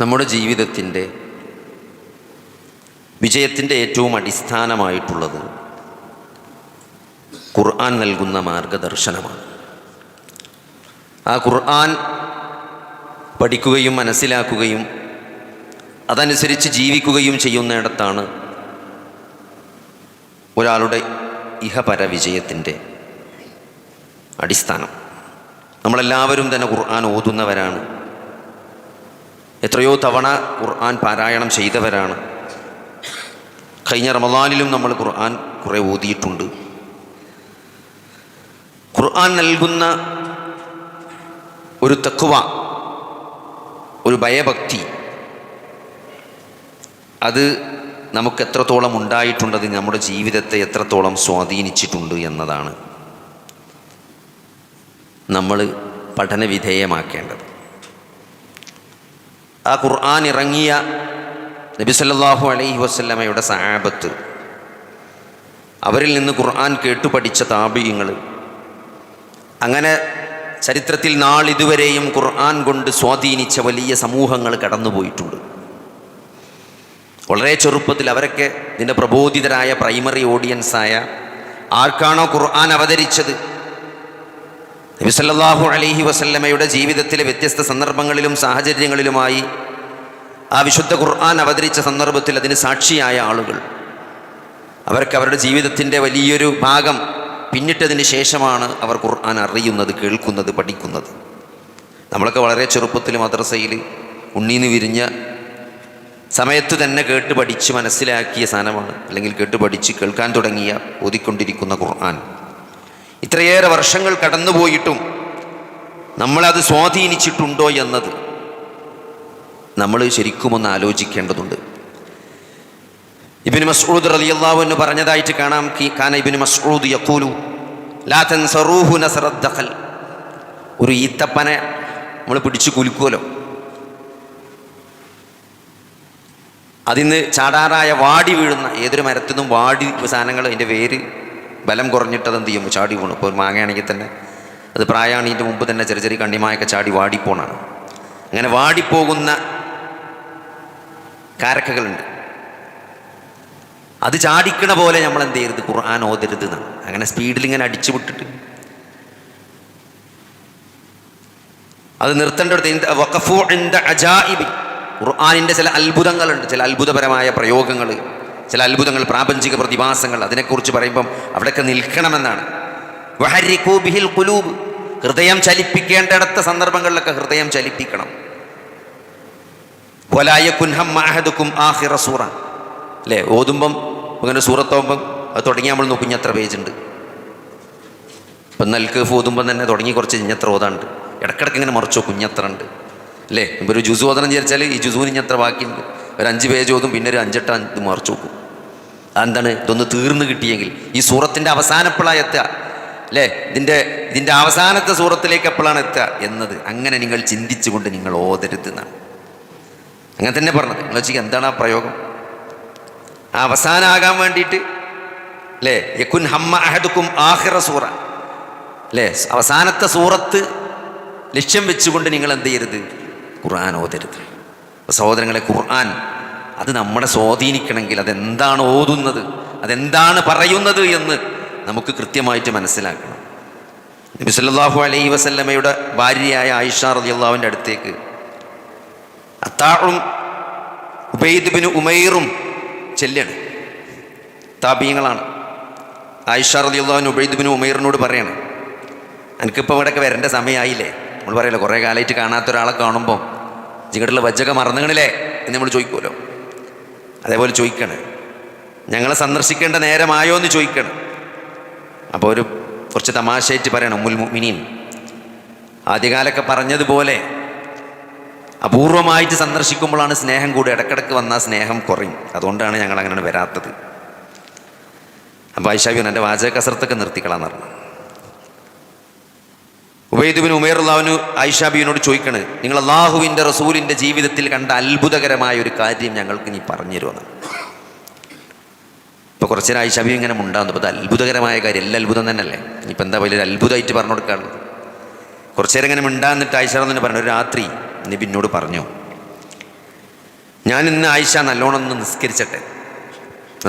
നമ്മുടെ ജീവിതത്തിന്റെ വിജയത്തിന്റെ ഏറ്റവും അടിസ്ഥാനമായിട്ടുള്ളത് ഖുർആൻ നൽകുന്ന മാർഗദർശനമാണ്. ആ ഖുർആൻ പഠിക്കുകയും മനസ്സിലാക്കുകയും അതനുസരിച്ച് ജീവിക്കുകയും ചെയ്യുന്നിടത്താണ് ഒരാളുടെ ഇഹപര വിജയത്തിന്റെ അടിസ്ഥാനം. നമ്മളെല്ലാവരും തന്നെ ഖുർആൻ ഓതുന്നവരാണ്. എത്രയോ തവണ ഖുർആൻ പാരായണം ചെയ്തവരാണ്. കഴിഞ്ഞ റമദാനിലും നമ്മൾ ഖുർആൻ കുറേ ഓതിയിട്ടുണ്ട്. ഖുർആൻ നൽകുന്ന ഒരു തക്കുവ ഒരു ഭയഭക്തി അത് നമുക്ക് എത്രത്തോളം ഉണ്ടായിട്ടുണ്ട് അത് നമ്മുടെ ജീവിതത്തെ എത്രത്തോളം സ്വാധീനിച്ചിട്ടുണ്ട് എന്നതാണ് നമ്മൾ പഠനവിധേയമാക്കേണ്ടത്. ആ ഖുർആൻ ഇറങ്ങിയ നബി സല്ലാഹു അലൈഹി വസല്ലമയുടെ സഹാബത്ത്. അവരിൽ നിന്ന് ഖുർആൻ കേട്ടു പഠിച്ച താപീയങ്ങൾ അങ്ങനെ ചരിത്രത്തിൽ നാളിതുവരെയും ഖുർആൻ കൊണ്ട് സ്വാധീനിച്ച വലിയ സമൂഹങ്ങൾ കടന്നുപോയിട്ടുണ്ട്. വളരെ ചെറുപ്പത്തിൽ അവരൊക്കെ ഇതിന്റെ പ്രബോധിതരായ പ്രൈമറി ഓഡിയൻസായ ആർക്കാണോ ഖുർആൻ അവതരിച്ചത്? നബിസല്ലാഹു അലഹി വസല്ലമയുടെ ജീവിതത്തിലെ വ്യത്യസ്ത സന്ദർഭങ്ങളിലും സാഹചര്യങ്ങളിലുമായി ആ വിശുദ്ധ ഖുർആൻ അവതരിച്ച സന്ദർഭത്തിൽ അതിന് സാക്ഷിയായ ആളുകൾ. അവർക്ക് അവരുടെ ജീവിതത്തിന്റെ വലിയൊരു ഭാഗം പിന്നിട്ടതിന് ശേഷമാണ് അവർ ഖുർആൻ അറിയുന്നത് കേൾക്കുന്നത് പഠിക്കുന്നത്. നമ്മളൊക്കെ വളരെ ചെറുപ്പത്തിൽ മദ്രസയിൽ ഉണ്ണീന്ന് വിരിഞ്ഞ സമയത്ത് തന്നെ കേട്ട് പഠിച്ച് മനസ്സിലാക്കിയ സാധനമാണ്. അല്ലെങ്കിൽ കേട്ട് പഠിച്ച് കേൾക്കാൻ തുടങ്ങിയ ഓതിക്കൊണ്ടിരിക്കുന്ന ഖുർആൻ. ഇത്രയേറെ വർഷങ്ങൾ കടന്നുപോയിട്ടും നമ്മളത് സ്വാധീനിച്ചിട്ടുണ്ടോ എന്നത് നമ്മൾ ശരിക്കും ഒന്ന് ആലോചിക്കേണ്ടതുണ്ട്. ഇബിൻ മസ്ഊദ് റളിയല്ലാഹു എന്ന് പറഞ്ഞതായിട്ട് കാണാം കി- കാന ഇബിൻ മസ്ഊദ് യഖൂലു ലാ തൻസറൂഹു നസറദ്ദഖൽ ഒരു ഈത്തപ്പനെ നമ്മൾ പിടിച്ചു കുലുക്കുമല്ലോ അതിന്ന് ചാടാറായ വാടി വീഴുന്ന ഏതൊരു മരത്തിനും വാടി സാധനങ്ങൾ അതിന്റെ വേര് ബലം കുറഞ്ഞിട്ട് എന്ത് ചെയ്യും ചാടി വീണു. ഇപ്പോൾ ഒരു മാങ്ങയാണെങ്കിൽ തന്നെ അത് പ്രായാണീന്റെ മുമ്പ് തന്നെ ചെറിയ ചെറിയ കണ്ണിമായൊക്കെ ചാടി വാടിപ്പോണാണ്. അങ്ങനെ വാടിപ്പോകുന്ന കാരക്കകളുണ്ട്. അത് ചാടിക്കണ പോലെ നമ്മൾ എന്ത് ചെയ്യരുത്? ഖുർആൻ ഓതരുത് എന്നാണ്. അങ്ങനെ സ്പീഡിൽ ഇങ്ങനെ അടിച്ചു വിട്ടിട്ട്. അത് നിർത്തേണ്ടടുത്ത് വഖഫു ഇൻദ അജായിബി. ഖുർആനിന്റെ ചില അത്ഭുതങ്ങളുണ്ട്. ചില അത്ഭുതപരമായ പ്രയോഗങ്ങൾ ചില അത്ഭുതങ്ങൾ പ്രാപഞ്ചിക പ്രതിഭാസങ്ങൾ അതിനെക്കുറിച്ച് പറയുമ്പം അവിടെയൊക്കെ നിൽക്കണമെന്നാണ്. വഹരിക്കൂബിഹിൽ ബിഹിൽ ഖുലൂബ്. ഹൃദയം ചലിപ്പിക്കേണ്ടിടത്ത സന്ദർഭങ്ങളിലൊക്കെ ഹൃദയം ചലിപ്പിക്കണം. വലായക്കുൻ കുൻഹം മാഹദുക്കും ആഹിറ സൂറ. അല്ലേ? ഓതുമ്പം അങ്ങനെ സൂറത്താവുമ്പം അത് തുടങ്ങി നമ്മൾ നോക്കും ഇഞ്ഞത്ര എത്ര പേജ് ഉണ്ട് ഇപ്പം നൽക്ക് ഓതുമ്പം തന്നെ തുടങ്ങി കുറച്ച് ഇഞ്ഞത്ര ഓതാണ്ട് ഇടക്കിടക്ക് ഇങ്ങനെ മറിച്ചോ കുഞ്ഞത്ര ഉണ്ട്. അല്ലേ? ഒരു ജുസു ഓതണം വിചാരിച്ചാൽ ഈ ജുസുവിന് ഇഞ്ഞത്ര ബാക്കിയുണ്ട്? ഒരു അഞ്ച് പേജ് ഓതും പിന്നെ ഒരു അഞ്ചെട്ട ഇത് മറിച്ചു നോക്കും അതെന്താണ്? ഇതൊന്ന് തീർന്നു കിട്ടിയെങ്കിൽ. ഈ സൂറത്തിന്റെ അവസാനപ്പോഴാണ് എത്തുക. അല്ലേ? ഇതിന്റെ ഇതിന്റെ അവസാനത്തെ സൂറത്തിലേക്ക് എപ്പോഴാണ് എത്തുക? എന്നത് അങ്ങനെ നിങ്ങൾ ചിന്തിച്ചുകൊണ്ട് നിങ്ങൾ ഓതരുത് എന്നാണ്. അങ്ങനെ തന്നെ പറഞ്ഞത്. നിങ്ങൾ വെച്ചാൽ എന്താണ് ആ പ്രയോഗം? ആ അവസാനമാകാൻ വേണ്ടിയിട്ട് അല്ലേ? യക്കുൻ ഹമ്മ അഹദുക്കും ആഹിറ സൂറ. അല്ലേ? അവസാനത്തെ സൂറത്ത് ലക്ഷ്യം വെച്ചുകൊണ്ട് നിങ്ങൾ എന്ത് ചെയ്യരുത്? ഖുർആൻ ഓതരുത്. സഹോദരങ്ങളെ ഖുർആൻ അത് നമ്മളെ സ്വാധീനിക്കണമെങ്കിൽ അതെന്താണ് ഓതുന്നത് അതെന്താണ് പറയുന്നത് എന്ന് നമുക്ക് കൃത്യമായിട്ട് മനസ്സിലാക്കണം. നബി സല്ലല്ലാഹു അലൈഹി വസല്ലമയുടെ ഭാര്യയായ ആയിഷ റളിയല്ലാഹുവിന്റെ അടുത്തേക്ക് അത്താഴും ഉബൈദ് ബിൻ ഉമൈറും ചെല്ലാണ്. താപീയങ്ങളാണ്. ആയിഷ റളിയല്ലാഹു ഉബൈദ് ബിൻ ഉമൈറിനോട് പറയണം എനിക്കിപ്പോൾ ഇവിടെയൊക്കെ വരേണ്ട സമയമായില്ലേ നമ്മൾ പറയല്ലോ കുറേ കാലമായിട്ട് കാണാത്ത ഒരാളെ കാണുമ്പോൾ ജിങ്ങട്ടുള്ള വജ്ജൊക്കെ മറന്നുകണില്ലേ എന്ന് നമ്മൾ ചോദിക്കുമല്ലോ. അതേപോലെ ചോദിക്കണേ. ഞങ്ങളെ സന്ദർശിക്കേണ്ട നേരമായോ എന്ന് ചോദിക്കണം. അപ്പോൾ ഒരു കുറച്ച് തമാശയായിട്ട് പറയണം ഉമ്മുൽ മുഅ്മിനീൻ. ആദ്യകാലമൊക്കെ പറഞ്ഞതുപോലെ അപൂർവമായിട്ട് സന്ദർശിക്കുമ്പോഴാണ് സ്നേഹം കൂടി ഇടക്കിടക്ക് വന്നാൽ സ്നേഹം കുറയും. അതുകൊണ്ടാണ് ഞങ്ങൾ അങ്ങനെ വരാത്തത്. അപ്പോൾ ഐഷാബിയൻ എന്റെ വാചക കസർത്തൊക്കെ നിർത്തിക്കളാന്ന് പറഞ്ഞു. ഉബൈദുബിൻ ഉമേറുല്ലാവിന് ഐഷാബിയോട് ചോദിക്കണ് നിങ്ങൾ അള്ളാഹുവിന്റെ റസൂലിന്റെ ജീവിതത്തിൽ കണ്ട അത്ഭുതകരമായ ഒരു കാര്യം ഞങ്ങൾക്ക് നീ പറഞ്ഞു തരുമെന്ന് ഇപ്പോൾ കുറച്ച് നേരം ഐഷാബി ഇങ്ങനെ മുണ്ടാകുന്നു അപ്പോൾ അത് അത്ഭുതകരമായ കാര്യം എല്ലാ അത്ഭുതം തന്നെയല്ലേ? ഇപ്പം എന്താ വലിയൊരു അത്ഭുതമായിട്ട് പറഞ്ഞു കൊടുക്കാറുള്ളത് കുറച്ച് നേരം ഇങ്ങനെ ഉണ്ടാകുന്നിട്ട് ആയിഷ എന്ന് പറഞ്ഞു ഒരു രാത്രി നീ പിന്നോട് പറഞ്ഞു ഞാൻ ഇന്ന് ആയിഷ നല്ലോണം ഒന്ന് നിസ്കരിച്ചട്ടെ.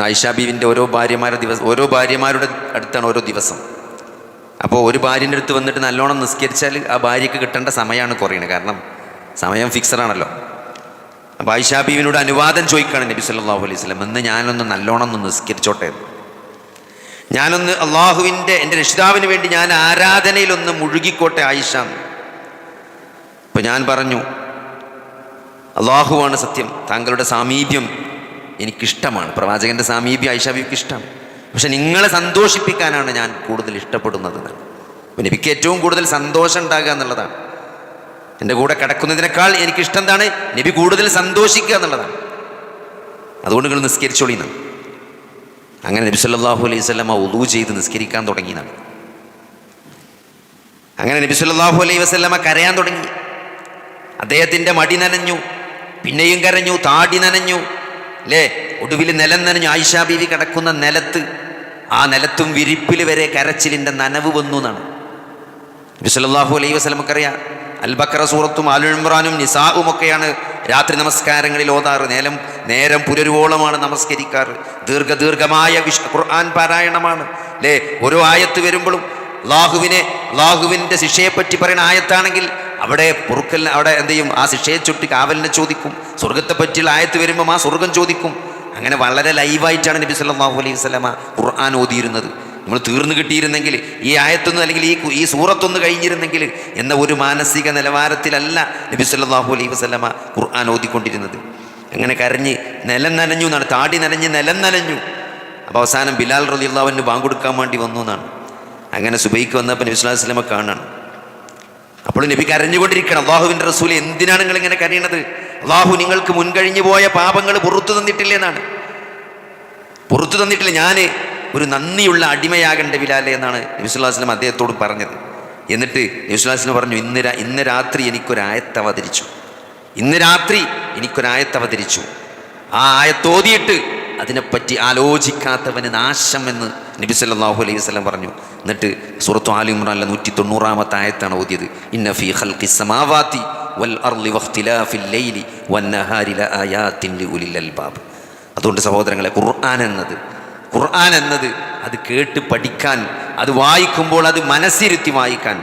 ആയിഷ ബീവിന്റെ ഓരോ ഭാര്യമാരുടെ ദിവസം ഓരോ ഭാര്യമാരുടെ അടുത്താണ് ഓരോ ദിവസം. അപ്പോൾ ഒരു ഭാര്യന്റെ അടുത്ത് വന്നിട്ട് നല്ലോണം നിസ്കരിച്ചാൽ ആ ഭാര്യയ്ക്ക് കിട്ടേണ്ട സമയമാണ് കുറയുന്നത്. കാരണം സമയം ഫിക്സഡാണല്ലോ അപ്പോൾ ആയിഷ ബീവിനോട് അനുവാദം ചോദിക്കുകയാണ് നബി സല്ലാഹു അലൈഹി വസല്ലം. എന്ന് ഞാനൊന്ന് നല്ലോണം ഒന്ന് നിസ്കരിച്ചോട്ടെ. ഞാനൊന്ന് അള്ളാഹുവിന്റെ എന്റെ രക്ഷിതാവിന് വേണ്ടി ഞാൻ ആരാധനയിലൊന്ന് മുഴുകിക്കോട്ടെ ആയിഷ. അപ്പോൾ ഞാൻ പറഞ്ഞു അള്ളാഹുവാണ് സത്യം. താങ്കളുടെ സാമീപ്യം എനിക്കിഷ്ടമാണ്. പ്രവാചകന്റെ സാമീപ്യം ഐഷാബിക്ക് ഇഷ്ടം പക്ഷെ നിങ്ങളെ സന്തോഷിപ്പിക്കാനാണ് ഞാൻ കൂടുതൽ ഇഷ്ടപ്പെടുന്നത്. പിന്നെ എനിക്ക് ഏറ്റവും കൂടുതൽ സന്തോഷം ഉണ്ടാകുക എന്നുള്ളതാണ്. എന്റെ കൂടെ കിടക്കുന്നതിനേക്കാൾ എനിക്കിഷ്ടം എന്താണ് നബി കൂടുതൽ സന്തോഷിക്കുക എന്നുള്ളതാണ്. അതുകൊണ്ട് നിങ്ങൾ നിസ്കരിച്ചോളിന്നാണ് അങ്ങനെ നബി സല്ലാഹു അലൈഹി വസല്ലമ ഉദു ചെയ്ത് നിസ്കരിക്കാൻ തുടങ്ങിയതാണ് അങ്ങനെ നബി സല്ലാഹു അലൈഹി വസല്ലമ കരയാൻ തുടങ്ങി. അദ്ദേഹത്തിന്റെ മടി നനഞ്ഞു പിന്നെയും കരഞ്ഞു താടി നനഞ്ഞു അല്ലേ ഒടുവിൽ നിലം നനഞ്ഞു ആയിഷാ ബീവി കിടക്കുന്ന നിലത്ത് ആ നിലത്തും വിരിപ്പിൽ വരെ കരച്ചിലിന്റെ നനവ് വന്നു എന്നാണ്. നബി സല്ലല്ലാഹു അലൈഹി വസല്ലമക്കറിയാം അൽബക്കറ സൂറത്തും അലുംറാനും നിസാവും ഒക്കെയാണ് രാത്രി നമസ്കാരങ്ങളിൽ ഓതാറ്. നേരം നേരം പുലരുവോളമാണ് നമസ്കരിക്കാറ്. ദീർഘ ദീർഘമായ ഖുർആൻ പാരായണമാണ്. അല്ലേ ഓരോ ആയത്ത് വരുമ്പോഴും ലാഹുവിനെ ലാഹുവിന്റെ ശിക്ഷയെപ്പറ്റി പറയുന്ന ആയത്താണെങ്കിൽ അവിടെ പൊറുക്കൽ അവിടെ എന്ത് ചെയ്യും? ആ ശിക്ഷയെ ചുട്ടി കാവലിനെ ചോദിക്കും. സ്വർഗത്തെ പറ്റിയുള്ള ആയത്ത് വരുമ്പം ആ സ്വർഗം ചോദിക്കും. അങ്ങനെ വളരെ ലൈവായിട്ടാണ് നബി സല്ലാഹു അലൈഹി വസല്ലമ ഖുർആൻ ഓതിയിരുന്നത്. നമ്മൾ തീർന്നു കിട്ടിയിരുന്നെങ്കിൽ ഈ ആയത്തൊന്ന് അല്ലെങ്കിൽ ഈ ഈ സൂറത്തൊന്ന് കഴിഞ്ഞിരുന്നെങ്കിൽ എന്ന ഒരു മാനസിക നിലവാരത്തിലല്ല നബി സല്ലാഹു അലൈഹി വസ്ലമ ഖുർആൻ ഓതിക്കൊണ്ടിരുന്നത്. അങ്ങനെ കരഞ്ഞ് നിലം നനഞ്ഞു എന്നാണ്. താടി നനഞ്ഞ് നിലം നനഞ്ഞു. അപ്പോൾ അവസാനം ബിലാൽ ബാങ്ക് കൊടുക്കാൻ വേണ്ടി വന്നു എന്നാണ്. അങ്ങനെ സുബൈക്ക് വന്നപ്പോൾ നബി സ്വലാഹു വസ്ലമ കാണാണ്. അപ്പോൾ നബി കരഞ്ഞുകൊണ്ടിരിക്കണം. അള്ളാഹുവിന്റെ റസൂൽ എന്തിനാണ് നിങ്ങൾ ഇങ്ങനെ കരയണത്? അള്ളാഹു നിങ്ങൾക്ക് മുൻകഴിഞ്ഞു പോയ പാപങ്ങൾ പുറത്തു തന്നിട്ടില്ലെന്നാണ് പുറത്തു തന്നിട്ടില്ല. ഞാൻ ഒരു നന്ദിയുള്ള അടിമയാകേണ്ട ബിലാലെ എന്നാണ് നബിസ്വല്ലാസ്ലം അദ്ദേഹത്തോട് പറഞ്ഞത്. എന്നിട്ട് നബിസ്വല്ലാസ്ലം പറഞ്ഞു ഇന്ന് ഇന്ന് രാത്രി എനിക്കൊരായത്ത് അവതരിച്ചു. ഇന്ന് രാത്രി എനിക്കൊരായത്ത് അവതരിച്ചു. ആ ആയത്തോതിയിട്ട് അതിനെപ്പറ്റി ആലോചിക്കാത്തവന് നാശം എന്ന് നബി സല്ലാഹു അലൈഹി വസ്ലം പറഞ്ഞു. എന്നിട്ട് സൂറത്തു ആലി ഇമ്രാനിലെ നൂറ്റി തൊണ്ണൂറാമത്തെ ആയത്താണ് ഓതിയത്. ഇന്നഫി ഫീ ഖൽഖി അർളി വഖ്തിലാഫിൽ ലൈലി വന്നഹാരി ലആയാത്തിൻ ലിഉലിൽ അൽബാബ് അതുകൊണ്ട് സഹോദരങ്ങളെ ഖുർആൻ എന്നത് ഖുർആൻ എന്നത് അത് കേട്ട് പഠിക്കാൻ അത് വായിക്കുമ്പോൾ അത് മനസ്സിരുത്തി വായിക്കാൻ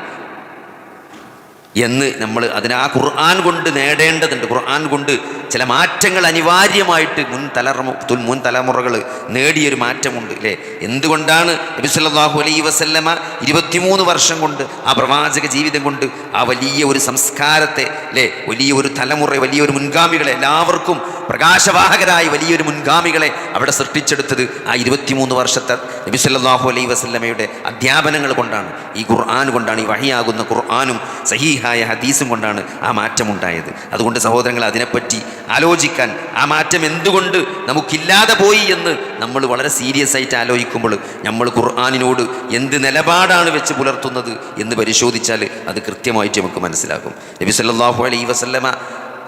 എന്ന് നമ്മൾ അതിന് ആ ഖുർആൻ കൊണ്ട് നേടേണ്ടതുണ്ട്. ഖുർആൻ കൊണ്ട് ചില മാറ്റങ്ങൾ അനിവാര്യമായിട്ട് മുൻ തലമുറ മുൻ തലമുറകൾ നേടിയൊരു മാറ്റമുണ്ട് അല്ലേ? എന്തുകൊണ്ടാണ് നബി സല്ലല്ലാഹു അലൈഹി വസല്ലമ ഇരുപത്തിമൂന്ന് വർഷം കൊണ്ട് ആ പ്രവാചക ജീവിതം കൊണ്ട് ആ വലിയ ഒരു സംസ്കാരത്തെ അല്ലേ? വലിയ ഒരു തലമുറ വലിയൊരു മുൻഗാമികളെ എല്ലാവർക്കും പ്രകാശവാഹകരായ വലിയൊരു മുൻഗാമികളെ അവിടെ സൃഷ്ടിച്ചെടുത്തത് ആ ഇരുപത്തിമൂന്ന് വർഷത്തെ നബി സല്ലല്ലാഹു അലൈഹി വസല്ലമയുടെ അധ്യാപനങ്ങൾ കൊണ്ടാണ്. ഈ ഖുർആൻ കൊണ്ടാണ് ഈ വഹിയാകുന്ന ഖുർആാനും സഹീഹായ ഹദീസും കൊണ്ടാണ് ആ മാറ്റമുണ്ടായത്. അതുകൊണ്ട് സഹോദരങ്ങൾ അതിനെപ്പറ്റി ആലോചിക്കാൻ ആ മാറ്റം എന്തുകൊണ്ട് നമുക്കില്ലാതെ പോയി എന്ന് നമ്മൾ വളരെ സീരിയസ് ആയിട്ട് ആലോചിക്കുമ്പോൾ നമ്മൾ ഖുർആാനിനോട് എന്ത് നിലപാടാണ് വെച്ച് പുലർത്തുന്നത് എന്ന് പരിശോധിച്ചാൽ അത് കൃത്യമായിട്ട് നമുക്ക് മനസ്സിലാകും. നബി സല്ലാഹു അലൈ വസല്ലമ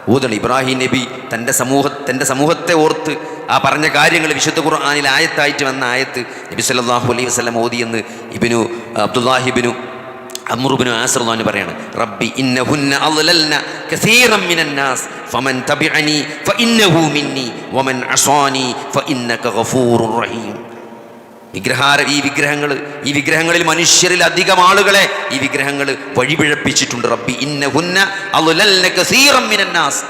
ഊതൽ ഇബ്രാഹിം നബി തന്റെ സമൂഹ തന്റെ സമൂഹത്തെ ഓർത്ത് ആ പറഞ്ഞ കാര്യങ്ങൾ വിശുദ്ധ ഖുർആാനിൽ ആയത്തായിട്ട് വന്ന ആയത്ത് നബി സല്ലാഹു അലൈഹി വസ്ലം ഓതിയെന്ന് ഇബിനു അബ്ദുല്ലാഹിബിനു അമ്രുബിനു ആസർദാന് പറയാണ് റബ്ബി ഇന്നഹുന്ന അളലൽന കസീറൻ മിനന്നാസ് നാസ് ഫമൻ തബിഅനി ഫഇന്നഹു മിന്നി വമൻ അസാനി ഫഇന്നക ഗഫൂറുർ റഹീം. വിഗ്രഹാര ഈ വിഗ്രഹങ്ങൾ ഈ വിഗ്രഹങ്ങളിൽ മനുഷ്യരിൽ അധികം ആളുകളെ ഈ വിഗ്രഹങ്ങൾ വഴിപിഴപ്പിച്ചിട്ടുണ്ട്. റബ്ബി ഇന്ന ഹുന്ന അളുലൽന കസീറൻ മിനൻ നാസ്.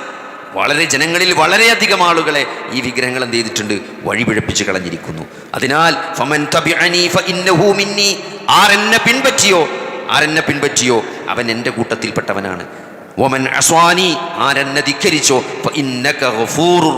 വളരെ ജനങ്ങളിൽ വളരെയധികം ആളുകളെ ഈ വിഗ്രഹങ്ങൾ എന്ത് ചെയ്തിട്ടുണ്ട്? വഴിപിഴപ്പിച്ച് കളഞ്ഞിരിക്കുന്നു. അതിനാൽ ഫമൻ തബിഅനി ഫഇന്നഹു മിന്നി ആരെന്നെ പിൻപറ്റിയോ? ആരെന്നെ പിൻപറ്റിയോ? അവൻ എന്റെ കൂട്ടത്തിൽപ്പെട്ടവനാണ്. ഒമൻ അസ്വാനി ആരെന്നെ ധിക്കരിച്ചോ?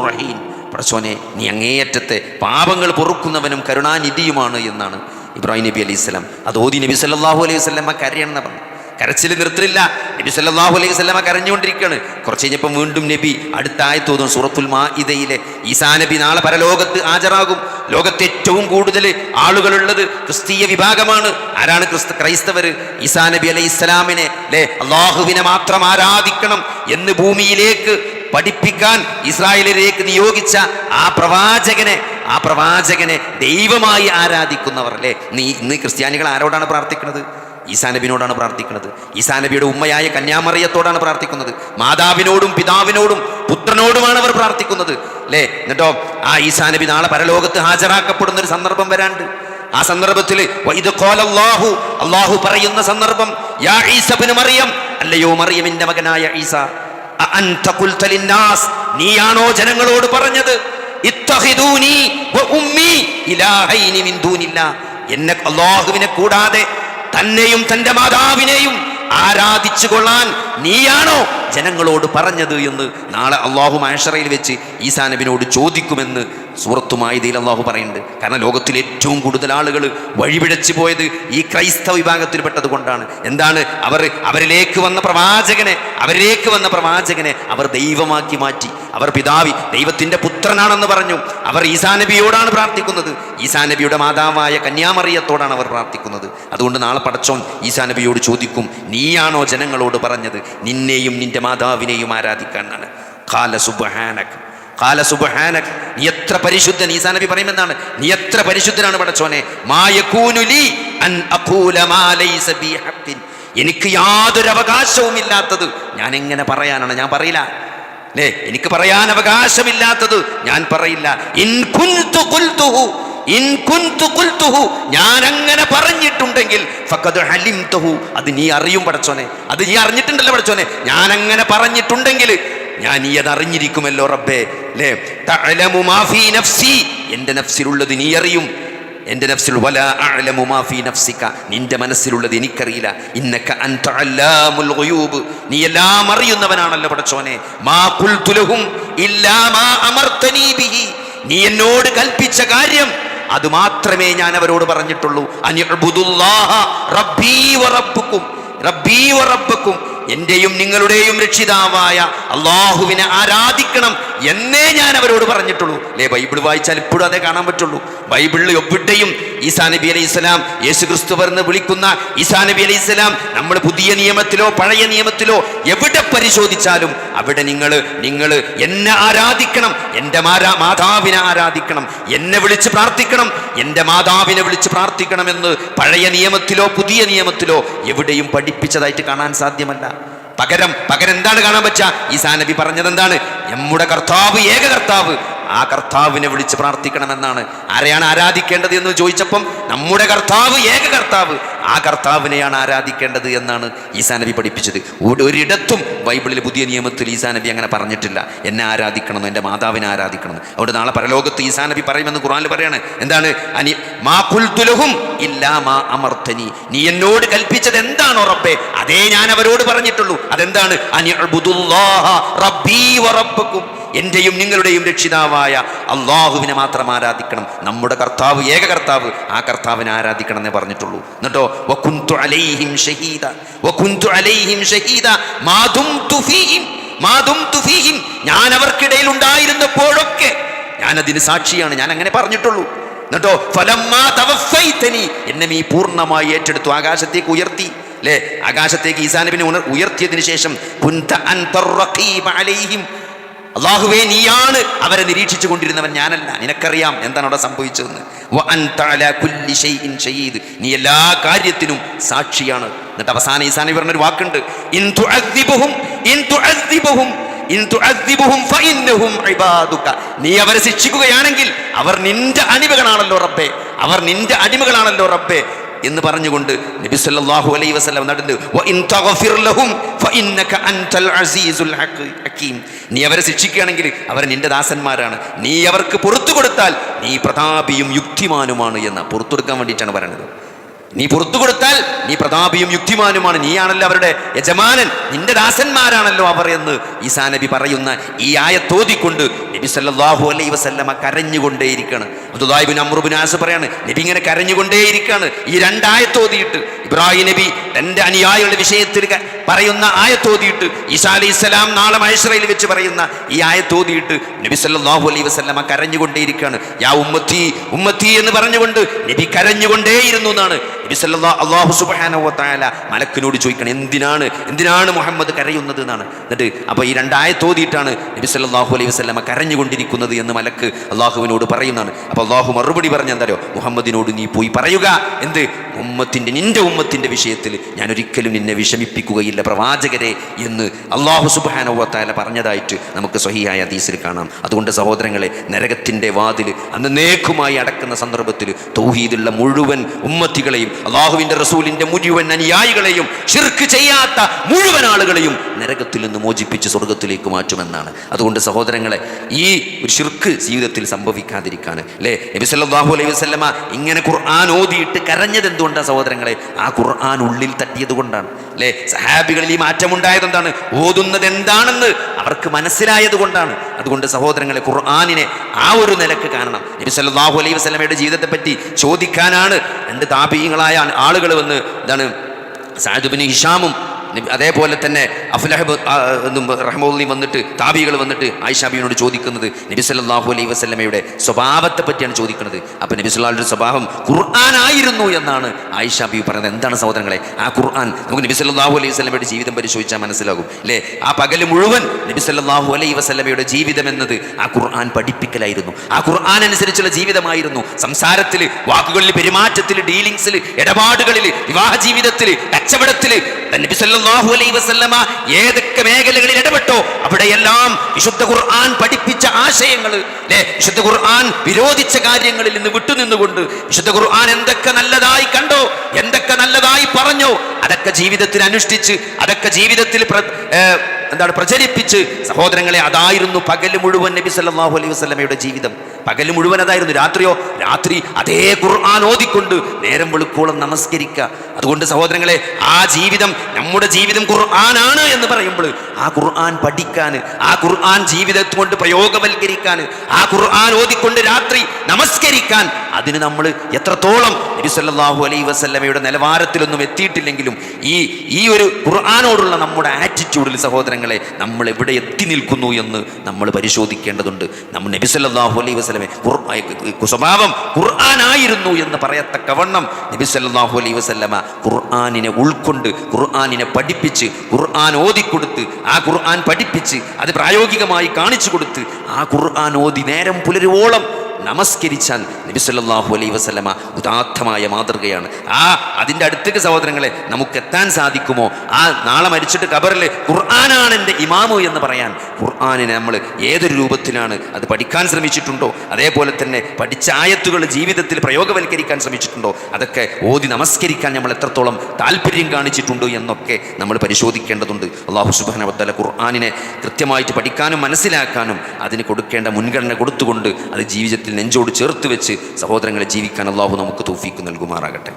റഹീം. പ്രസോനെ നീ അങ്ങേയറ്റത്തെ പാപങ്ങൾ പൊറുക്കുന്നവനും കരുണാനിധിയുമാണ് എന്നാണ് ഇബ്രാഹിം നബി അലൈഹി സ്വലം. അത് ഓദി നബി സല്ലാഹു അലൈഹി വസല്ലമ കരയണമെന്ന് പറഞ്ഞു കരച്ചിൽ നിർത്തില്ല. നബി സല്ലല്ലാഹു അലൈഹി വസല്ലമ കരഞ്ഞുകൊണ്ടിരിക്കുകയാണ്. കുറച്ച് കഴിഞ്ഞപ്പോൾ വീണ്ടും നബി അടുത്ത ആയത്തോതും സൂറത്തുൽ മാഇദയിലെ ഈസാ നബി നാളെ പരലോകത്ത് ഹാജരാകും. ലോകത്ത് ഏറ്റവും കൂടുതൽ ആളുകളുള്ളത് ക്രിസ്തീയ വിഭാഗമാണ്. ആരാണ് ക്രിസ്ത ക്രൈസ്തവർ? ഈസാ നബി അലൈഹി ഇസ്ലാമിനെ അല്ലെ അള്ളാഹുവിനെ മാത്രം ആരാധിക്കണം എന്ന് ഭൂമിയിലേക്ക് പഠിപ്പിക്കാൻ ഇസ്രായേലിലേക്ക് നിയോഗിച്ച ആ പ്രവാചകനെ ആ പ്രവാചകനെ ദൈവമായി ആരാധിക്കുന്നവർ അല്ലേ നീ ഇന്ന് ക്രിസ്ത്യാനികൾ ആരോടാണ് പ്രാർത്ഥിക്കുന്നത്? ഈസാ നബിനോടാണ് പ്രാർത്ഥിക്കുന്നത്. ഈസാ നബിയുടെ ഉമ്മയായ കന്യാമറിയത്തോടാണ് പ്രാർത്ഥിക്കുന്നത്. മാതാവിനോടും പിതാവിനോടും പുത്രനോടുമാണ് അവർ പ്രാർത്ഥിക്കുന്നത്. അല്ലേ എന്നിട്ടോ ആ ഈസാ നബി നാളെ പരലോകത്ത് ഹാജരാക്കപ്പെടുന്ന ഒരു സന്ദർഭം വരാണ്ട് ആ സന്ദർഭത്തിൽ ഇത് കോലല്ലാഹു അല്ലാഹു പറയുന്ന സന്ദർഭം യാ ഈസബിന് മറിയം അല്ലയോ മറിയമിന്റെ മകനായ ഈസ നീയാണോ ജനങ്ങളോട് പറഞ്ഞത്? എന്നെ അള്ളാഹുവിനെ കൂടാതെ തന്നെയും തന്റെ മാതാവിനെയും ആരാധിച്ചു കൊള്ളാൻ നീയാണോ ജനങ്ങളോട് പറഞ്ഞത് എന്ന് നാളെ അള്ളാഹു മാഷറയിൽ വെച്ച് ഈസാ നബിനോട് ചോദിക്കുമെന്ന് ഇതിൽ അള്ളാഹു പറയുന്നുണ്ട്. കാരണം ലോകത്തിൽ ഏറ്റവും കൂടുതൽ ആളുകൾ വഴിപിഴച്ചു പോയത് ഈ ക്രൈസ്തവ വിഭാഗത്തിൽപ്പെട്ടത് കൊണ്ടാണ്. എന്താണ്? അവർ അവരിലേക്ക് വന്ന പ്രവാചകനെ അവരിലേക്ക് വന്ന പ്രവാചകനെ അവർ ദൈവമാക്കി മാറ്റി. അവർ പിതാവി ദൈവത്തിന്റെ പുത്രനാണെന്ന് പറഞ്ഞു. അവർ ഈസാ നബിയോടാണ് പ്രാർത്ഥിക്കുന്നത്. ഈസാ നബിയുടെ മാതാവായ കന്യാമറിയത്തോടാണ് അവർ പ്രാർത്ഥിക്കുന്നത്. അതുകൊണ്ട് നാളെ പടച്ചോൻ ഈസാ നബിയോട് ചോദിക്കും നീയാണോ ജനങ്ങളോട് പറഞ്ഞത്? നിന്നെയും നിന്റെ മാതാവിനെയും ആരാധിക്കാൻ എന്നാണ് കാല സുബഹാനക്. കാല സുബഹാനക്. നീ എത്ര പരിശുദ്ധൻ? ഈസാ നബി പറയുമെന്നാണ് നീ എത്ര പരിശുദ്ധനാണ് പടച്ചോനെ? അഖൂല ബി ഹഖിൻ എനിക്ക് യാതൊരു അവകാശവും ഇല്ലാത്തത് ഞാൻ എങ്ങനെ പറയാനാണ്? ഞാൻ പറയില്ല. അല്ലേ എനിക്ക് പറയാൻ അവകാശമില്ലാത്തത് ഞാൻ പറയില്ല. ഇൻ കുൻതു ഖുൽതുഹു ഞാൻ അങ്ങനെ പറഞ്ഞിട്ടുണ്ടെങ്കിൽ അത് നീ അറിയും പടച്ചോനെ. അത് നീ അറിഞ്ഞിട്ടുണ്ടല്ലോ പടച്ചോനെ. ഞാൻ അങ്ങനെ പറഞ്ഞിട്ടുണ്ടെങ്കിൽ ഞാൻ നീ അത് അറിഞ്ഞിരിക്കുമല്ലോ റബ്ബേ. അല്ലേ എന്റെ നഫ്സിലുള്ളത് നീ അറിയും. എന്റെ നഫ്സിൽ വല അഅലമു മാ ഫീ നഫ്സിക. നിന്റെ മനസ്സിലുള്ളത് എനിക്കറിയില്ല. ഇന്നക അൻത നീ എല്ലാം അറിയുന്നവനാണല്ലോ പടച്ചോനെ. മാ ഖുൽതു ലഹും ഇല്ലാ മാ അമർതനീ ബിഹി. നീ എന്നോട് കൽപ്പിച്ച കാര്യം അത് മാത്രമേ ഞാൻ അവരോട് പറഞ്ഞിട്ടുള്ളൂ. അനിഅ്ബുദുല്ലാഹ റബ്ബീ വറബ്ബുക്കും റബ്ബീ വറബ്ബക്കും എന്റെയും നിങ്ങളുടെയും രക്ഷിതാവായ അള്ളാഹുവിനെ ആരാധിക്കണം എന്നേ ഞാൻ അവരോട് പറഞ്ഞിട്ടുള്ളൂ. അല്ലേ ബൈബിൾ വായിച്ചാൽ ഇപ്പോഴും അതേ കാണാൻ പറ്റുള്ളൂ. ബൈബിളിൽ എവിടെയും ഈസാ നബി അലൈഹി സ്വലാം യേശു ക്രിസ്തു പറഞ്ഞ് വിളിക്കുന്ന ഈസാ നബി അലൈഹി സ്വലാം നമ്മൾ പുതിയ നിയമത്തിലോ പഴയ നിയമത്തിലോ എവിടെ പരിശോധിച്ചാലും അവിടെ നിങ്ങൾ നിങ്ങൾ എന്നെ ആരാധിക്കണം എന്റെ മാരാ മാതാവിനെ ആരാധിക്കണം എന്നെ വിളിച്ച് പ്രാർത്ഥിക്കണം എന്റെ മാതാവിനെ വിളിച്ച് പ്രാർത്ഥിക്കണമെന്ന് പഴയ നിയമത്തിലോ പുതിയ നിയമത്തിലോ എവിടെയും പഠിപ്പിച്ചതായിട്ട് കാണാൻ സാധ്യമല്ല. പകരം പകരം എന്താണ് കാണാൻ പറ്റുക? ഈസാ നബി പറഞ്ഞത് എന്താണ് നമ്മുടെ കർത്താവ് ഏക കർത്താവ് ആ കർത്താവിനെ വിളിച്ച് പ്രാർത്ഥിക്കണമെന്നാണ്. ആരെയാണ് ആരാധിക്കേണ്ടത് എന്ന് ചോദിച്ചപ്പം നമ്മുടെ കർത്താവ് ഏക കർത്താവ്. ആ കർത്താവിനെയാണ് ആരാധിക്കേണ്ടത് എന്നാണ് ഈസാ നബി പഠിപ്പിച്ചത്. ഒരു- ഒരിടത്തും ബൈബിളിൽ പുതിയ നിയമത്തിൽ ഈസാ നബി അങ്ങനെ പറഞ്ഞിട്ടില്ല. എന്നെ ആരാധിക്കണം എന്റെ മാതാവിനെ ആരാധിക്കണം. അതുകൊണ്ട് നാളെ പരലോകത്ത് ഈസാ നബി പറയുമെന്ന് ഖുറാനിൽ പറയാണ്. എന്താണ്? അനി മാ കുൽതുലഹും ഇല്ലാ മാ അമർത്തനി. നീ എന്നോട് കൽപ്പിച്ചത് എന്താണോ റബ്ബേ? അതേ ഞാൻ അവരോട് പറഞ്ഞിട്ടുള്ളൂ. അതെന്താണ്? അനി റബ്ബീ വറബ്ബക്കും എന്റെയും നിങ്ങളുടെയും രക്ഷിതാവായ അള്ളാഹുവിനെ മാത്രം ആരാധിക്കണം. നമ്മുടെ കർത്താവ് ഏക കർത്താവ് ആ കർത്താവിനെ ആരാധിക്കണം എന്നേ പറഞ്ഞിട്ടുള്ളൂ. എന്നിട്ടോ അലൈഹിം ഷഹീദ അലൈഹിം ഷഹീദ ഞാൻ അവർക്കിടയിൽ ഉണ്ടായിരുന്നപ്പോഴൊക്കെ ഞാൻ അതിന് സാക്ഷിയാണ്. ഞാൻ അങ്ങനെ പറഞ്ഞിട്ടുള്ളൂ. എന്നിട്ടോ ഫലമ്മാ എന്നെ നീ പൂർണമായി ഏറ്റെടുത്തു ആകാശത്തേക്ക് ഉയർത്തി. അല്ലേ ആകാശത്തേക്ക് ഈസാനബിനെ ഉണർ ഉയർത്തിയതിനു ശേഷം കുന്ത അൻതർ റഖീബ അലൈഹിം അള്ളാഹുവേ നീയാണ് അവരെ നിരീക്ഷിച്ചു കൊണ്ടിരുന്നവൻ ഞാനല്ല. നിനക്കറിയാം എന്താണ് അവിടെ സംഭവിച്ചതെന്ന്. നീ എല്ലാ കാര്യത്തിനും സാക്ഷിയാണ്. എന്നിട്ട് അവസാനം ഈസാനി പറഞ്ഞൊരു വാക്കുണ്ട്. നീ അവരെ ശിക്ഷിക്കുകയാണെങ്കിൽ അവർ നിന്റെ അടിമകളാണല്ലോ റബ്ബേ. അവർ നിന്റെ അടിമകളാണല്ലോ റബ്ബേ. എന്ന് പറഞ്ഞുകൊണ്ട് നബി സല്ലല്ലാഹു അലൈഹി വസല്ലം ഹകീം നീ അവരെ ശിക്ഷിക്കുകയാണെങ്കിൽ അവർ നിന്റെ ദാസന്മാരാണ്. നീ അവർക്ക് പുറത്തു കൊടുത്താൽ നീ പ്രതാപിയും യുക്തിമാനുമാണ് എന്ന് പുറത്തു കൊടുക്കാൻ വേണ്ടിയിട്ടാണ് പറയുന്നത്. നീ പുറത്തു കൊടുത്താൽ നീ പ്രതാപിയും യുക്തിമാനുമാണ്. നീയാണല്ലോ അവരുടെ യജമാനൻ. നിന്റെ ദാസന്മാരാണല്ലോ അവർ എന്ന് ഈസാ നബി പറയുന്ന ഈ ആയത്തോതിക്കൊണ്ട് നബി സല്ലാഹു അലൈഹി വസല്ലമ കരഞ്ഞുകൊണ്ടേയിരിക്കുകയാണ് അബ്ദുദായിബിൻ അമ്രുബിൻ ആസ് പറയാണ് നബി ഇങ്ങനെ കരഞ്ഞുകൊണ്ടേയിരിക്കുകയാണ് ഈ രണ്ടായത്തോതിയിട്ട് ഇബ്രാഹിം നബി തന്റെ അനുയായികളുടെ വിഷയത്തിൽ പറയുന്ന ആയത്തോതിയിട്ട് ഈസാ അലൈഹി സ്വലാം നാളെ മഹേശ്വരയിൽ വെച്ച് പറയുന്ന ഈ ആയത്തോതിയിട്ട് നബി സല്ലാഹു അലൈഹി വസല്ലമ കരഞ്ഞുകൊണ്ടേയിരിക്കുകയാണ് യാ ഉമ്മത്തി ഉമ്മത്തി എന്ന് പറഞ്ഞുകൊണ്ട് നബി കരഞ്ഞുകൊണ്ടേയിരുന്നു എന്നാണ് അള്ളാഹു തആല മലക്കിനോട് ചോദിക്കണം എന്തിനാണ് എന്തിനാണ് മുഹമ്മദ് കരയുന്നത് എന്നാണ്. എന്നിട്ട് അപ്പോൾ ഈ രണ്ടായ രണ്ടായത്തോതിയിട്ടാണ് നബി സല്ലല്ലാഹു അലൈഹി വസല്ലമ കരഞ്ഞുകൊണ്ടിരിക്കുന്നത് എന്ന് മലക്ക് അള്ളാഹുവിനോട് പറയുന്നതാണ്. അപ്പോൾ അള്ളാഹു മറുപടി പറഞ്ഞ എന്താ മുഹമ്മദിനോട് നീ പോയി പറയുക. എന്ത്? ഉമ്മത്തിന്റെ നിന്റെ ഉമ്മത്തിന്റെ വിഷയത്തിൽ ഞാൻ ഒരിക്കലും നിന്നെ വിഷമിപ്പിക്കുകയില്ല പ്രവാചകരെ എന്ന് അള്ളാഹു സുബാനോവത്താല പറഞ്ഞതായിട്ട് നമുക്ക് സ്വഹിയായ ഹദീസിൽ കാണാം. അതുകൊണ്ട് സഹോദരങ്ങളെ നരകത്തിന്റെ വാതിൽ അന്ന് നേക്കുമായി അടക്കുന്ന സന്ദർഭത്തിൽ തൗഹീദുള്ള മുഴുവൻ ഉമ്മത്തികളെയും അള്ളാഹുവിന്റെ റസൂലിന്റെ മുഴുവൻ അനുയായികളെയും ഷിർക്ക് ചെയ്യാത്ത മുഴുവൻ ആളുകളെയും നരകത്തിൽ നിന്ന് മോചിപ്പിച്ച് സ്വർഗത്തിലേക്ക് മാറ്റുമെന്നാണ്. അതുകൊണ്ട് സഹോദരങ്ങളെ ഈ ഒരു ഷിർക്ക് ജീവിതത്തിൽ സംഭവിക്കാതിരിക്കാൻ അല്ലേ? നബി സല്ലല്ലാഹു അലൈഹി വസല്ലമ ഇങ്ങനെ ഖുർആൻ ഓതിയിട്ട് കരഞ്ഞത് എന്തുകൊണ്ടാണ് സഹോദരങ്ങളെ ആ ഖുർആൻ ഉള്ളിൽ തട്ടിയത് കൊണ്ടാണ്. അല്ലേ സഹാബികളിൽ ഈ മാറ്റമുണ്ടായത് എന്താണ്? ഓതുന്നത് എന്താണെന്ന് അവർക്ക് മനസ്സിലായത് കൊണ്ടാണ്. അതുകൊണ്ട് സഹോദരങ്ങളെ ഖുർആാനിനെ ആ ഒരു നിലയ്ക്ക് കാണണം. നബി സല്ലല്ലാഹു അലൈഹി വസല്ലമയുടെ ജീവിതത്തെ പറ്റി ചോദിക്കാനാണ് രണ്ട് താപീയങ്ങളായ ആളുകൾ വന്ന് എന്താണ് സാദുബിന് ഹിഷാമും അതേപോലെ തന്നെ അഫ്ലഹബ് റഹ്മോലി വന്നിട്ട് താബികൾ വന്നിട്ട് ആയിഷാബിയോട് ചോദിക്കുന്നത് നബി സല്ലല്ലാഹു അലൈഹി വസല്ലമയുടെ സ്വഭാവത്തെ പറ്റിയാണ് ചോദിക്കുന്നത്. അപ്പോൾ നബി സല്ലല്ലാഹുവിന്റെ സ്വഭാവം ഖുർആാനായിരുന്നു എന്നാണ് ആയിഷാബി പറയുന്നത്. എന്താണ് സഹോദരങ്ങളെ? ആ ഖുർആൻ നമുക്ക് നബി സല്ലല്ലാഹു അലൈഹി വസ്ലമയുടെ ജീവിതം പരിശോധിച്ചാൽ മനസ്സിലാകും. അല്ലേ ആ പകൽ മുഴുവൻ നബി സല്ലല്ലാഹു അലൈഹി വസ്ലമയുടെ ജീവിതം എന്നത് ആ ഖുർആൻ പഠിപ്പിക്കലായിരുന്നു. ആ ഖുർആൻ അനുസരിച്ചുള്ള ജീവിതമായിരുന്നു. സംസാരത്തിൽ വാക്കുകളിൽ പെരുമാറ്റത്തിൽ ഡീലിങ്സിൽ ഇടപാടുകളിൽ വിവാഹ ജീവിതത്തിൽ കച്ചവടത്തിൽ നബി സല്ലല്ലാഹു അലൈഹി വസല്ലമ ഏതൊക്കെ മേഖലകളിൽ ഇടപെട്ടോ അവിടെയെല്ലാം വിശുദ്ധ ഖുർആൻ പഠിപ്പിച്ച ആശയങ്ങൾ അല്ലേ വിശുദ്ധ ഖുർആൻ വിരോധിച്ച കാര്യങ്ങളിൽ നിന്ന് വിട്ടുനിന്നുകൊണ്ട് വിശുദ്ധ ഖുർആൻ എന്തൊക്കെ നല്ലതായി കണ്ടോ എന്തൊക്കെ നല്ലതായി പറഞ്ഞോ അതൊക്കെ ജീവിതത്തിൽ അനുഷ്ഠിച്ച് അതൊക്കെ ജീവിതത്തിൽ എന്താണ് പ്രചരിപ്പിച്ച് സഹോദരങ്ങളെ അതായിരുന്നു പകൽ മുഴുവൻ നബി സല്ലാഹു അലൈഹി വസ്ലമയുടെ ജീവിതം. പകൽ മുഴുവൻ അതായിരുന്നു. രാത്രിയോ? രാത്രി അതേ ഖുർആൻ ഓതിക്കൊണ്ട് നേരം വെളുക്കോളം നമസ്കരിക്കുക അതുകൊണ്ട് സഹോദരങ്ങളെ ആ ജീവിതം നമ്മുടെ ജീവിതം ഖുർആനാണ് എന്ന് പറയുമ്പോൾ ആ ഖുർആൻ പഠിക്കാൻ ആ ഖുർആൻ ജീവിതം കൊണ്ട് പ്രയോഗവൽക്കരിക്കാൻ ആ ഖുർആൻ ഓതിക്കൊണ്ട് രാത്രി നമസ്കരിക്കാൻ അതിന് നമ്മൾ എത്രത്തോളം നബി സല്ലല്ലാഹു അലൈഹി വസല്ലമയുടെ നിലവാരത്തിലൊന്നും എത്തിയിട്ടില്ലെങ്കിലും ഈ ഈ ഒരു ഖുർആാനോടുള്ള നമ്മുടെ ആറ്റിറ്റ്യൂഡിൽ സഹോദരങ്ങളെ നമ്മൾ എവിടെ എത്തി നിൽക്കുന്നു എന്ന് നമ്മൾ പരിശോധിക്കേണ്ടതുണ്ട്. നമ്മൾ നബി സല്ലല്ലാഹു അലൈഹി വസല്ലമ ഖുർ- സ്വഭാവം ഖുർആനായിരുന്നു എന്ന് പറയത്തക്കവണ്ണം നബി സല്ലല്ലാഹു അലൈഹി വസല്ലമ ഖുർആനിനെ ഉൾക്കൊണ്ട് ഖുർആനിനെ പഠിപ്പിച്ച് ഖുർആൻ ഓതിക്കൊടുത്ത് ആ ഖുർആൻ പഠിപ്പിച്ച് അത് പ്രായോഗികമായി കാണിച്ചു കൊടുത്ത് ആ ഖുർആൻ ഓതി നേരം പുലരുവോളം നമസ്കരിച്ചാൽ നബി സല്ലല്ലാഹു അലൈഹി വസല്ലമ ഉദാത്തമായ മാതൃകയാണ്. ആ അതിന്റെ അടുത്തേക്ക് സഹോദരങ്ങളെ നമുക്ക് എത്താൻ സാധിക്കുമോ? ആ നാളെ മരിച്ചിട്ട് കബറിൽ ഖുർആനാണ് എന്റെ ഇമാമു എന്ന് പറയാൻ. ഖുർആാനിനെ നമ്മൾ ഏതൊരു രൂപത്തിലാണ് അത് പഠിക്കാൻ ശ്രമിച്ചിട്ടുണ്ടോ? അതേപോലെ തന്നെ പഠിച്ച ആയത്തുകൾ ജീവിതത്തിൽ പ്രയോഗവൽക്കരിക്കാൻ ശ്രമിച്ചിട്ടുണ്ടോ? അതൊക്കെ ഓതി നമസ്കരിക്കാൻ നമ്മൾ എത്രത്തോളം താല്പര്യം കാണിച്ചിട്ടുണ്ട് എന്നൊക്കെ നമ്മൾ പരിശോധിക്കേണ്ടതുണ്ട്. അള്ളാഹു സുബാനവത്തല ഖുർആാനിനെ കൃത്യമായിട്ട് പഠിക്കാനും മനസ്സിലാക്കാനും അതിന് കൊടുക്കേണ്ട മുൻഗണന കൊടുത്തുകൊണ്ട് അത് ജീവിതത്തിൽ നെഞ്ചോട് ചേർത്ത് വെച്ച് സഹോദരങ്ങളെ ജീവിക്കാൻ അള്ളാഹു നമുക്ക് തോഫീക്ക് നൽകുമാറാകട്ടെ.